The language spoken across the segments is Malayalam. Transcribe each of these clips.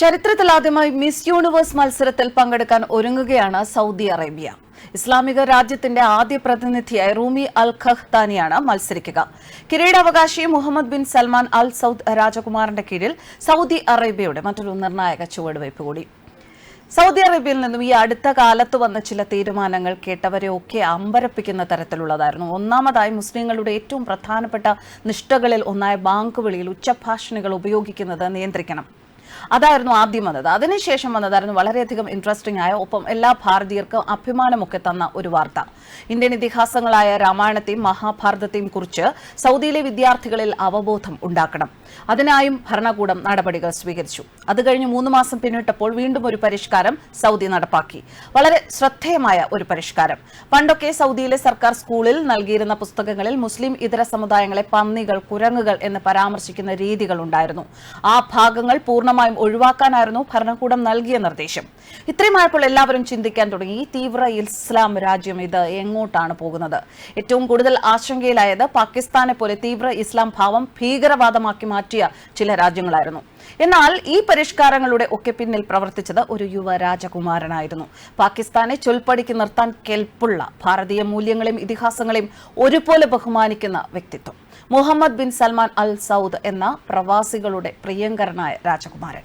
ചരിത്രത്തിലാദ്യമായി മിസ് യൂണിവേഴ്സ് മത്സരത്തിൽ പങ്കെടുക്കാൻ ഒരുങ്ങുകയാണ് സൗദി അറേബ്യ. ഇസ്ലാമിക രാജ്യത്തിന്റെ ആദ്യ പ്രതിനിധിയായി റൂമി അൽ ഖഹ്താനിയാണ് മത്സരിക്കുക. കിരീടാവകാശി Mohammed bin Salman Al Saud രാജകുമാറിന്റെ കീഴിൽ സൗദി അറേബ്യയുടെ മറ്റൊരു നിർണായക ചുവടുവയ്പ് കൂടി. സൗദി അറേബ്യയിൽ നിന്നും ഈ അടുത്ത കാലത്ത് വന്ന ചില തീരുമാനങ്ങൾ കേട്ടവരെ ഒക്കെ അമ്പരപ്പിക്കുന്ന തരത്തിലുള്ളതായിരുന്നു. ഒന്നാമതായി മുസ്ലിങ്ങളുടെ ഏറ്റവും പ്രധാനപ്പെട്ട നിഷ്ഠകളിൽ ഒന്നായ ബാങ്ക് വിളിയിൽ ഉച്ചഭാഷണികൾ ഉപയോഗിക്കുന്നത് നിയന്ത്രിക്കണം. അതായിരുന്നു ആദ്യം വന്നത്. അതിനുശേഷം വന്നതായിരുന്നു വളരെയധികം ഇൻട്രസ്റ്റിംഗ് ആയ ഒപ്പം എല്ലാ ഭാരതീയർക്കും അഭിമാനമൊക്കെ തന്ന ഒരു വാർത്ത. ഇന്ത്യൻ ഇതിഹാസങ്ങളായ രാമായണത്തെയും മഹാഭാരതത്തെയും കുറിച്ച് സൗദിയിലെ വിദ്യാർത്ഥികളിൽ അവബോധം ഉണ്ടാക്കണം. അതിനായും ഭരണകൂടം നടപടികൾ സ്വീകരിച്ചു. അത് കഴിഞ്ഞ് മൂന്ന് മാസം പിന്നിട്ടപ്പോൾ വീണ്ടും ഒരു പരിഷ്കാരം സൗദി നടപ്പാക്കി. വളരെ ശ്രദ്ധേയമായ ഒരു പരിഷ്കാരം. പണ്ടൊക്കെ സൗദിയിലെ സർക്കാർ സ്കൂളിൽ നൽകിയിരുന്ന പുസ്തകങ്ങളിൽ മുസ്ലിം ഇതര സമുദായങ്ങളെ പന്നികൾ കുരങ്ങുകൾ എന്ന് പരാമർശിക്കുന്ന രീതികൾ ഉണ്ടായിരുന്നു. ആ ഭാഗങ്ങൾ പൂർണമായും ഒഴിവാക്കാനായിരുന്നു ഭരണകൂടം നൽകിയ നിർദ്ദേശം. ഇത്രയുമായപ്പോൾ എല്ലാവരും ചിന്തിക്കാൻ തുടങ്ങി. തീവ്ര ഇസ്ലാം രാജ്യം ഇത് എങ്ങോട്ടാണ് പോകുന്നത്? ഏറ്റവും കൂടുതൽ ആശങ്കയിലായത് പാകിസ്ഥാനെ പോലെ തീവ്ര ഇസ്ലാം ഭാവം ഭീകരവാദമാക്കി മാറ്റിയ ചില രാജ്യങ്ങളായിരുന്നു. എന്നാൽ ഈ പരിഷ്കാരങ്ങളുടെ ഒക്കെ പിന്നിൽ പ്രവർത്തിച്ചത് ഒരു യുവ രാജകുമാരനായിരുന്നു. പാകിസ്ഥാനെ ചൊൽപ്പടിക്ക് നിർത്താൻ കെൽപ്പുള്ള ഭാരതീയ മൂല്യങ്ങളെയും ഇതിഹാസങ്ങളെയും ഒരുപോലെ ബഹുമാനിക്കുന്ന വ്യക്തിത്വം. Mohammed bin Salman Al Saud എന്ന പ്രവാസികളുടെ പ്രിയങ്കരനായ രാജകുമാരൻ.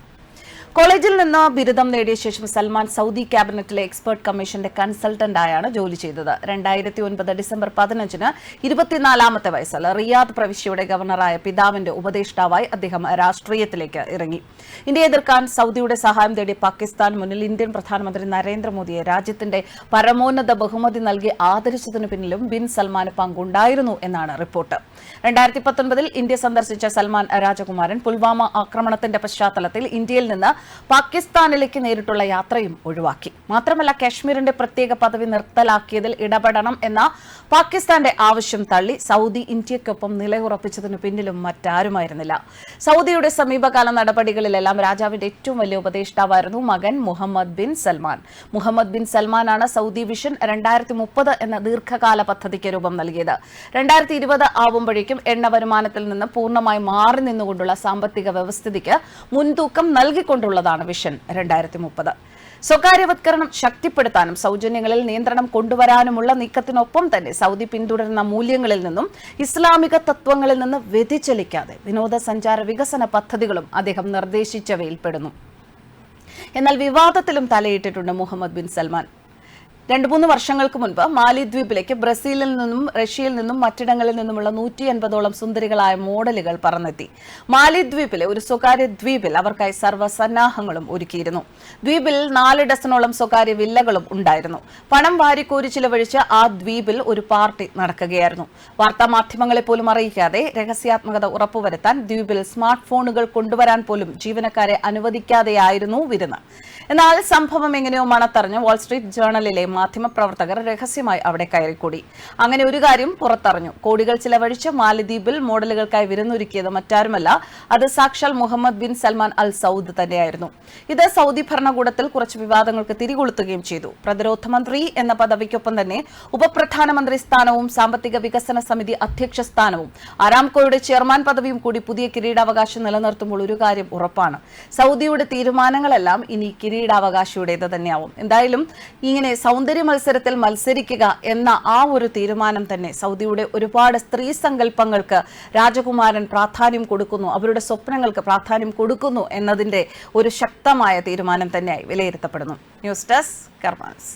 കോളേജിൽ നിന്ന് ബിരുദം നേടിയ ശേഷം സൽമാൻ സൗദി ക്യാബിനറ്റിലെ എക്സ്പേർട്ട് കമ്മീഷന്റെ കൺസൾട്ടന്റായാണ് ജോലി ചെയ്തത്. രണ്ടായിരത്തി ഒൻപത് ഡിസംബർ പതിനഞ്ചിന് ഇരുപത്തിനാലാമത്തെ വയസ്സിൽ റിയാദ് പ്രവിശ്യയുടെ ഗവർണറായ പിതാവിന്റെ ഉപദേഷ്ടാവായി അദ്ദേഹം രാഷ്ട്രീയത്തിലേക്ക് ഇറങ്ങി. ഇന്ത്യയെ എതിർക്കാൻ സൗദിയുടെ സഹായം തേടി പാകിസ്ഥാൻ മുന്നിൽ ഇന്ത്യൻ പ്രധാനമന്ത്രി നരേന്ദ്രമോദിയെ രാജ്യത്തിന്റെ പരമോന്നത ബഹുമതി നൽകി ആദരിച്ചതിന് പിന്നിലും ബിൻ സൽമാൻ പങ്കുണ്ടായിരുന്നു എന്നാണ് റിപ്പോർട്ട്. രണ്ടായിരത്തി പത്തൊൻപതിൽ ഇന്ത്യ സന്ദർശിച്ച സൽമാൻ രാജകുമാരൻ പുൽവാമ ആക്രമണത്തിന്റെ പശ്ചാത്തലത്തിൽ ഇന്ത്യയിൽ നിന്ന് പാകിസ്ഥാനിലേക്ക് നേരിട്ടുള്ള യാത്രയും ഒഴിവാക്കി. മാത്രമല്ല കശ്മീരിന്റെ പ്രത്യേക പദവി നിർത്തലാക്കിയതിൽ ഇടപെടണം എന്ന പാകിസ്ഥാന്റെ ആവശ്യം തള്ളി സൗദി ഇന്ത്യക്കൊപ്പം നിലയുറപ്പിച്ചതിന് പിന്നിലും മറ്റാരുമായിരുന്നില്ല. സൗദിയുടെ സമീപകാല നടപടികളിലെല്ലാം രാജാവിന്റെ ഏറ്റവും വലിയ ഉപദേഷ്ടാവായിരുന്നു മകൻ Mohammed bin Salman. Mohammed bin സൽമാനാണ് Saudi vision രണ്ടായിരത്തി മുപ്പത് എന്ന ദീർഘകാല പദ്ധതിക്ക് രൂപം നൽകിയത്. രണ്ടായിരത്തി ഇരുപത് ആവുമ്പോഴേക്കും എണ്ണ വരുമാനത്തിൽ നിന്ന് പൂർണമായി മാറി നിന്നുകൊണ്ടുള്ള സാമ്പത്തിക വ്യവസ്ഥിതിക്ക് മുൻതൂക്കം നൽകിക്കൊണ്ടുള്ളതാണ് വിഷൻ രണ്ടായിരത്തി മുപ്പത് സ്വകാര്യവത്കരണം ശക്തിപ്പെടുത്താനും സൗജന്യങ്ങളിൽ നിയന്ത്രണം കൊണ്ടുവരാനുമുള്ള നീക്കത്തിനൊപ്പം തന്നെ സൗദി പിന്തുടരുന്ന മൂല്യങ്ങളിൽ നിന്നും ഇസ്ലാമിക തത്വങ്ങളിൽ നിന്ന് വ്യതിചലിക്കാതെ വിനോദസഞ്ചാര വികസന പദ്ധതികളും അദ്ദേഹം നിർദ്ദേശിച്ചവയിൽപ്പെടുന്നു. എന്നാൽ വിവാദത്തിലും തലയിട്ടിട്ടുണ്ട് മുഹമ്മദ് ബിൻ സൽമാൻ. രണ്ടു മൂന്ന് വർഷങ്ങൾക്ക് മുൻപ് മാലിദ്വീപിലേക്ക് ബ്രസീലിൽ നിന്നും റഷ്യയിൽ നിന്നും മറ്റിടങ്ങളിൽ നിന്നുമുള്ള നൂറ്റി അൻപതോളം സുന്ദരികളായ മോഡലുകൾ പറന്നെത്തി. മാലിദ്വീപിലെ ഒരു സ്വകാര്യ ദ്വീപിൽ അവർക്കായി സർവസന്നാഹങ്ങളും ഒരുക്കിയിരുന്നു. ദ്വീപിൽ നാല് ഡസനോളം സ്വകാര്യ വില്ലകളും ഉണ്ടായിരുന്നു. പണം വാരിക്കോരി ചിലവഴിച്ച് ആ ദ്വീപിൽ ഒരു പാർട്ടി നടക്കുകയായിരുന്നു. വാർത്താ മാധ്യമങ്ങളെ പോലും അറിയിക്കാതെ രഹസ്യാത്മകത ഉറപ്പുവരുത്താൻ ദ്വീപിൽ സ്മാർട്ട് ഫോണുകൾ കൊണ്ടുവരാൻ പോലും ജീവനക്കാരെ അനുവദിക്കാതെയായിരുന്നു വിരുന്ന്. എന്നാൽ സംഭവം എങ്ങനെയോ മണത്തറിഞ്ഞ് വാൾസ്ട്രീറ്റ് ജേർണലിലെ മാധ്യമപ്രവർത്തകർ രഹസ്യമായി അവിടെ കയറിക്കൂടി. അങ്ങനെ ഒരു കാര്യം പുറത്തറിഞ്ഞു. കോടികൾ ചിലവഴിച്ച് മാലദ്വീപിൽ മോഡലുകൾക്കായി വിരുന്നൊരുക്കിയത് മറ്റാരുമല്ല അത് സാക്ഷാൽ Mohammed bin Salman Al Saud തന്നെയായിരുന്നു. ഇത് സൗദി ഭരണകൂടത്തിൽ കുറച്ച് വിവാദങ്ങൾക്ക് തിരികൊളുത്തുകയും ചെയ്തു. പ്രതിരോധ മന്ത്രി എന്ന പദവിക്കൊപ്പം തന്നെ ഉപപ്രധാനമന്ത്രി സ്ഥാനവും സാമ്പത്തിക വികസന സമിതി അധ്യക്ഷ സ്ഥാനവും അരാംകോയുടെ ചെയർമാൻ പദവിയും കൂടി പുതിയ കിരീടാവകാശം നിലനിർത്തുമ്പോൾ ഒരു കാര്യം ഉറപ്പാണ്. സൗദിയുടെ തീരുമാനങ്ങളെല്ലാം ഇനി കിരീടാവകാശിയുടേത് തന്നെയാവും. എന്തായാലും ഇങ്ങനെ സൗന്ദര്യ മത്സരത്തിൽ മത്സരിക്കുക എന്ന ആ ഒരു തീരുമാനം തന്നെ സൗദിയുടെ ഒരുപാട് സ്ത്രീ സങ്കല്പങ്ങൾക്ക് രാജകുമാരൻ പ്രാധാന്യം കൊടുക്കുന്നു. അവരുടെ സ്വപ്നങ്ങൾക്ക് പ്രാധാന്യം കൊടുക്കുന്നു എന്നതിന്റെ ഒരു ശക്തമായ തീരുമാനം തന്നെയായി വിലയിരുത്തപ്പെടുന്നു. News desk കർമാൻസ്